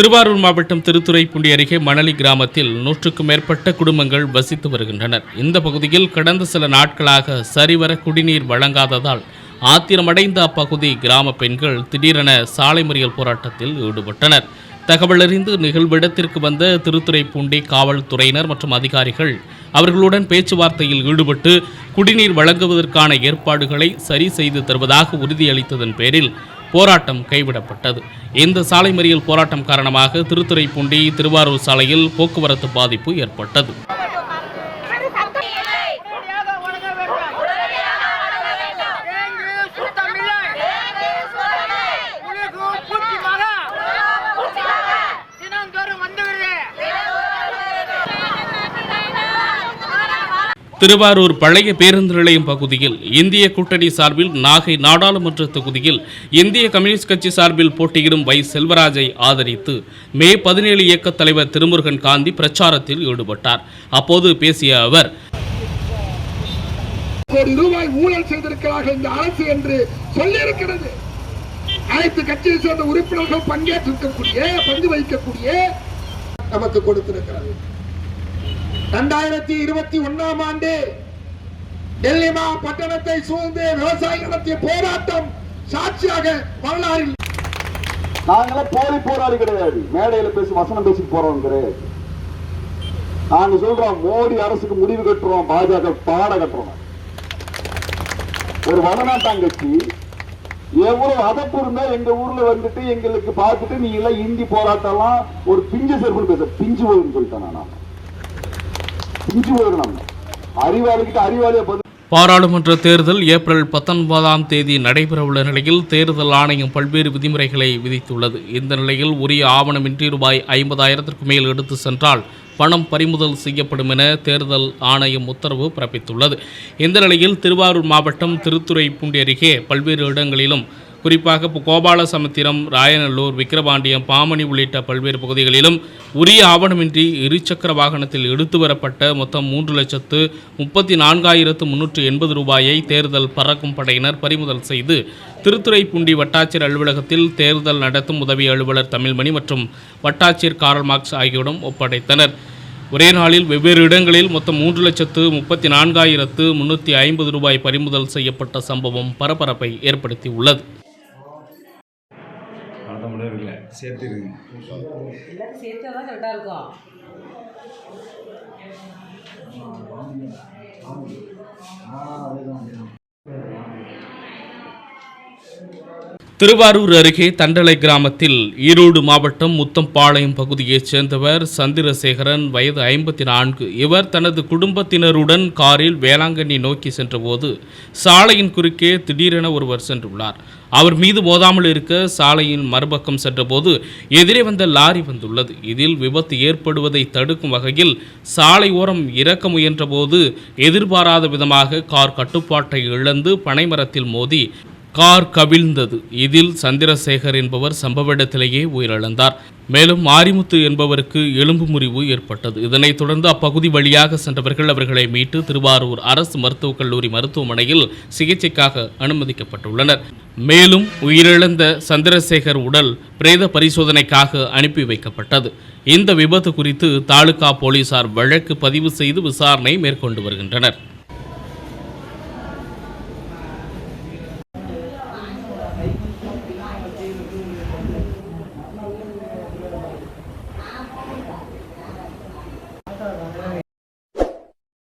திருவாரூர் மாவட்டம் திருத்துறைப்பூண்டி அருகே மணலி கிராமத்தில் நூற்றுக்கும் மேற்பட்ட குடும்பங்கள் வசித்து வருகின்றனர். இந்த பகுதியில் கடந்த சில நாட்களாக சரிவர குடிநீர் வழங்காததால் ஆத்திரமடைந்த அப்பகுதி கிராம பெண்கள் திடீரென சாலை மறியல் போராட்டத்தில் ஈடுபட்டனர். தகவலறிந்து நிகழ்விடத்திற்கு வந்த திருத்துறைப்பூண்டி காவல்துறையினர் மற்றும் அதிகாரிகள் அவர்களுடன் பேச்சுவார்த்தையில் ஈடுபட்டு குடிநீர் வழங்குவதற்கான ஏற்பாடுகளை சரி செய்து தருவதாக உறுதியளித்ததன் பேரில் போராட்டம் கைவிடப்பட்டது. இந்த சாலை மறியல் போராட்டம் காரணமாக திருத்துறைப்பூண்டி திருவாரூர் சாலையில் போக்குவரத்து பாதிப்பு ஏற்பட்டது. திருவாரூர் பழைய பேருந்து நிலையம் பகுதியில் இந்திய கூட்டணி சார்பில் நாகை நாடாளுமன்ற தொகுதியில் இந்திய கம்யூனிஸ்ட் கட்சி சார்பில் போட்டியிடும் வை செல்வராஜை ஆதரித்து மே பதினேழு இயக்க தலைவர் திருமுருகன் காந்தி பிரச்சாரத்தில் ஈடுபட்டார். அப்போது பேசிய அவர் கோடி ரூபாய் ஊழல் செய்திருக்கிறார்கள் இந்த அரசு என்று சொல்லியிருக்கிறது. அனைத்து கட்சியை சேர்ந்த உறுப்பினர்கள் பங்கேற்றிருக்கக்கூடிய பங்கு வகிக்கக்கூடிய நமக்கு கொடுத்திருக்கிறது. இரண்டாயிரத்தி இருபத்தி ஒன்னாம் ஆண்டு டெல்லி மா பட்டணத்தை சூழ்ந்து விவசாயிகள் நடத்திய போராட்டம் சாட்சியாக வரலாறில் நாங்களாம் போலி போராளி கிடையாது. மேடையில பேசி வசனம் பேசி போறோம் கிடையாது நாங்க சொல்றோம் மோடி அரசுக்கு முடிவு கட்டுறோம் பாஜக பாட கட்டுறோம். ஒரு வடநாட்டாங்கட்சி எவ்வளவு அதப்பு இருந்தா எங்க ஊர்ல வந்துட்டு எங்களுக்கு பார்த்துட்டு நீ எல்லாம் இந்தி போராட்டம்லாம் ஒரு பிஞ்சு சிறப்பு பேச பிஞ்சு போதுன்னு சொல்லிட்டேன் நான். அறிவாளியை பதில் பாராளுமன்ற தேர்தல் ஏப்ரல் பத்தொன்பதாம் தேதி நடைபெறவுள்ள நிலையில் தேர்தல் ஆணையம் பல்வேறு விதிமுறைகளை விதித்துள்ளது. இந்த நிலையில் உரிய ஆவணமின்றி ரூபாய் ஐம்பதாயிரத்திற்கு மேல் எடுத்து சென்றால் பணம் பறிமுதல் செய்யப்படும் என தேர்தல் ஆணையம் உத்தரவு பிறப்பித்துள்ளது. இந்த நிலையில் திருவாரூர் மாவட்டம் திருத்துறைப்பூண்டி அருகே பல்வேறு இடங்களிலும் குறிப்பாக இப்போ கோபாலசமுத்திரம் ராயநல்லூர் விக்கிரபாண்டியம் பாமணி உள்ளிட்ட பல்வேறு பகுதிகளிலும் உரிய ஆவணமின்றி இருசக்கர வாகனத்தில் எடுத்து வரப்பட்ட மொத்தம் மூன்று லட்சத்து முப்பத்தி நான்காயிரத்து முன்னூற்று எண்பது ரூபாயை தேர்தல் பறக்கும் படையினர் பறிமுதல் செய்து திருத்துறைப்பூண்டி வட்டாட்சியர் அலுவலகத்தில் தேர்தல் நடத்தும் உதவி அலுவலர் தமிழ்மணி மற்றும் வட்டாட்சியர் காரல் மார்க்ஸ் ஆகியோரும் ஒப்படைத்தனர். ஒரே நாளில் வெவ்வேறு இடங்களில் மொத்தம் மூன்று லட்சத்து முப்பத்தி நான்காயிரத்து முன்னூற்றி ஐம்பது ரூபாய் பறிமுதல் செய்யப்பட்ட சம்பவம் பரபரப்பை ஏற்படுத்தியுள்ளது. சேர்த்துருங்க எல்லாரும் சேர்த்தா தான் கரெக்டாக இருக்கும். திருவாரூர் அருகே தண்டலை கிராமத்தில் ஈரோடு மாவட்டம் முத்தம்பாளையம் பகுதியைச் சேர்ந்தவர் சந்திரசேகரன் வயது ஐம்பத்தி நான்கு இவர் தனது குடும்பத்தினருடன் காரில் வேளாங்கண்ணி நோக்கி சென்றபோது சாலையின் குறுக்கே திடீரென ஒருவர் சென்றுள்ளார். அவர் மீது மோதாமல் இருக்க சாலையின் மறுபக்கம் சென்றபோது எதிரே வந்த லாரி வந்துள்ளது. இதில் விபத்து ஏற்படுவதை தடுக்கும் வகையில் சாலை ஓரம் இறக்க முயன்றபோது எதிர்பாராத விதமாக கார் கட்டுப்பாட்டை இழந்து பனைமரத்தில் மோதி கார் கவிழ்ந்தது. இதில் சந்திரசேகர் என்பவர் சம்பவ இடத்திலேயே உயிரிழந்தார். மேலும் மாரிமுத்து என்பவருக்கு எலும்பு முறிவு ஏற்பட்டது. இதனைத் தொடர்ந்து அப்பகுதி வழியாக சென்றவர்கள் அவர்களை மீட்டு திருவாரூர் அரசு மருத்துவக் கல்லூரி மருத்துவமனையில் சிகிச்சைக்காக அனுமதிக்கப்பட்டுள்ளனர். மேலும் உயிரிழந்த சந்திரசேகர் உடல் பிரேத பரிசோதனைக்காக அனுப்பி வைக்கப்பட்டது. இந்த விபத்து குறித்து தாலுகா போலீசார் வழக்கு பதிவு செய்து விசாரணை மேற்கொண்டு வருகின்றனர்.